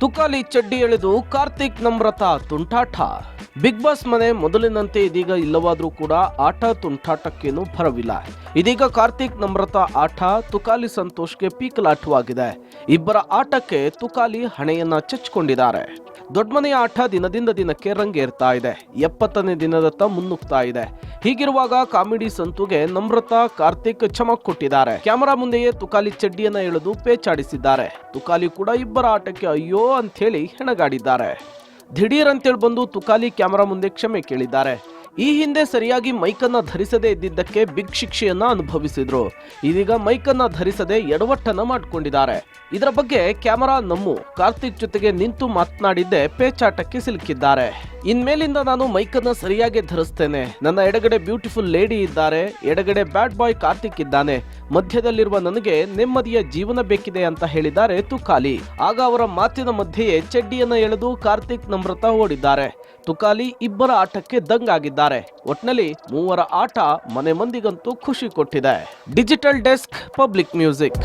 ತುಕಾಲಿ ಚಡ್ಡಿ ಎಳೆದು ಕಾರ್ತಿಕ್ ನಮ್ರತ ತುಂಟಾಟ. ಬಿಗ್ ಬಾಸ್ ಮನೆ ಮೊದಲಿನಂತೆ ಇದೀಗ ಇಲ್ಲವಾದರೂ ಕೂಡ ಆಟ ತುಂಟಾಟಕ್ಕೇನು ಭರವಿಲ್ಲ. ಇದೀಗ ಕಾರ್ತಿಕ್ ನಮ್ರತ ಆಟ, ತುಕಾಲಿ ಸಂತೋಷ್ಗೆ ಪೀಕಲಾಟವಾಗಿದೆ. ಇಬ್ಬರ ಆಟಕ್ಕೆ ತುಕಾಲಿ ಹಣೆಯನ್ನ ಚಚ್ಕೊಂಡಿದ್ದಾರೆ ದೊಡ್ಡಮನೆಯ ಆಟ ದಿನದಿಂದ ದಿನಕ್ಕೆ ರಂಗೇರ್ತಾ ಇದೆ. ಎಪ್ಪತ್ತನೇ ದಿನದತ್ತ ಮುನ್ನುಗ್ತಾ ಇದೆ. ಹೀಗಿರುವಾಗ ಕಾಮಿಡಿ ಸಂತುಗೆ ನಮ್ರತ, ಕಾರ್ತಿಕ್ ಚಮಕ್ ಕೊಟ್ಟಿದ್ದಾರೆ. ಕ್ಯಾಮರಾ ಮುಂದೆಯೇ ತುಕಾಲಿ ಚಡ್ಡಿಯನ್ನ ಎಳೆದು ಪೇಚಾಡಿಸಿದ್ದಾರೆ. ತುಕಾಲಿ ಕೂಡ ಇಬ್ಬರ ಆಟಕ್ಕೆ ಅಯ್ಯೋ ಹೇಳಿ ಹೆಣಗಾಡಿದ್ದಾರೆ. ದಿಢೀರ್ ಅಂತೇಳಿ ಬಂದು ತುಕಾಲಿ ಕ್ಯಾಮರಾ ಮುಂದೆ ಕ್ಷಮೆ ಕೇಳಿದ್ದಾರೆ. ಈ ಹಿಂದೆ ಸರಿಯಾಗಿ ಮೈಕನ್ನ ಧರಿಸದೇ ಇದ್ದಿದ್ದಕ್ಕೆ ಬಿಗ್ ಶಿಕ್ಷೆಯನ್ನ ಅನುಭವಿಸಿದ್ರು. ಇದೀಗ ಮೈಕನ್ನ ಧರಿಸದೆ ಎಡವಟ್ಟನ್ನ ಮಾಡ್ಕೊಂಡಿದ್ದಾರೆ. ಇದರ ಬಗ್ಗೆ ಕ್ಯಾಮರಾ ನಮ್ಮು ಕಾರ್ತಿಕ್ ಜೊತೆಗೆ ನಿಂತು ಮಾತನಾಡಿದ್ದೆ ಪೇಚಾಟಕ್ಕೆ ಸಿಲುಕಿದ್ದಾರೆ. ಇನ್ಮೇಲಿಂದ ನಾನು ಮೈಕನ್ನ ಸರಿಯಾಗಿ ಧರಿಸ್ತೇನೆ. ನನ್ನ ಎಡಗಡೆ ಬ್ಯೂಟಿಫುಲ್ ಲೇಡಿ ಇದ್ದಾರೆ. ಎಡಗಡೆ ಬ್ಯಾಡ್ ಬಾಯ್ ಕಾರ್ತಿಕ್ ಇದ್ದಾನೆ. ಮಧ್ಯದಲ್ಲಿರುವ ನನಗೆ ನೆಮ್ಮದಿಯ ಜೀವನ ಬೇಕಿದೆ ಅಂತ ಹೇಳಿದ್ದಾರೆ ತುಕಾಲಿ. ಆಗ ಅವರ ಮಾತಿನ ಮಧ್ಯೆಯೇ ಚಡ್ಡಿಯನ್ನ ಎಳೆದು ಕಾರ್ತಿಕ್ ನಮ್ರತ ಓಡಿದ್ದಾರೆ. ತುಕಾಲಿ ಇಬ್ಬರ ಆಟಕ್ಕೆ ದಂಗಾಗಿದ್ದಾರೆ. ಒಟ್ನಲ್ಲಿ ಮೂವರ ಆಟ ಮನೆ ಮಂದಿಗಂತೂ ಖುಷಿ ಕೊಟ್ಟಿದೆ. Digital desk public music.